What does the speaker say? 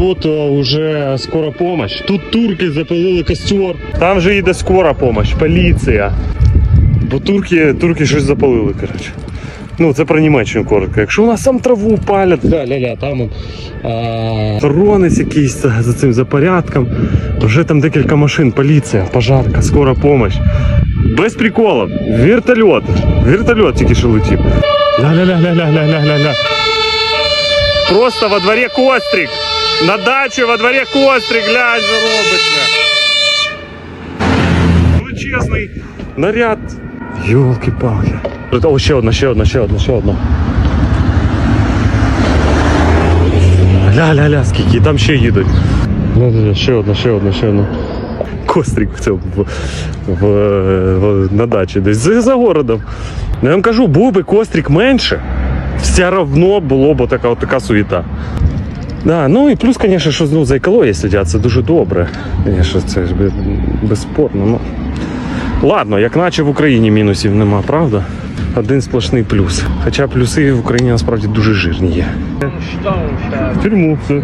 Тут о, вже скора помощь. Тут турки запалили костер. Там вже йде скора помощь, поліція. Бо турки, турки щось запалили, коротше. Ну, це про Німеччину коротко. Якщо у нас сам траву палять, ля-ля-ля, там он, а, охоронець якийсь за за цим за порядком. Вже там декілька машин, поліція, пожарка, скора помощь. Без приколів. Вертольот. Вертольот тільки що летів. Ля-ля-ля-ля-ля-ля-ля-ля. Просто во дворі кострик. На дачі во дворі кострик, глянь, що робиться. Величезний наряд. Йолки-палки. О, ще одна, ще одна, ще одна, ще одна. Ля-ля-ля, скільки, там ще їдуть. Ще одна, ще одна, ще одна. Кострик цьому в, в, в- на дачі десь за, за городом. Я вам кажу, був би кострик менше, все равно було б така, така суєта. Да, ну і плюс, звісно, що ну, за екологією сидять, це дуже добре. Звісно, це ж безспорно. Ну. Ладно, як наче в Україні мінусів нема, правда? Один сплошний плюс. Хоча плюси в Україні насправді дуже жирні є. В тюрму. Все.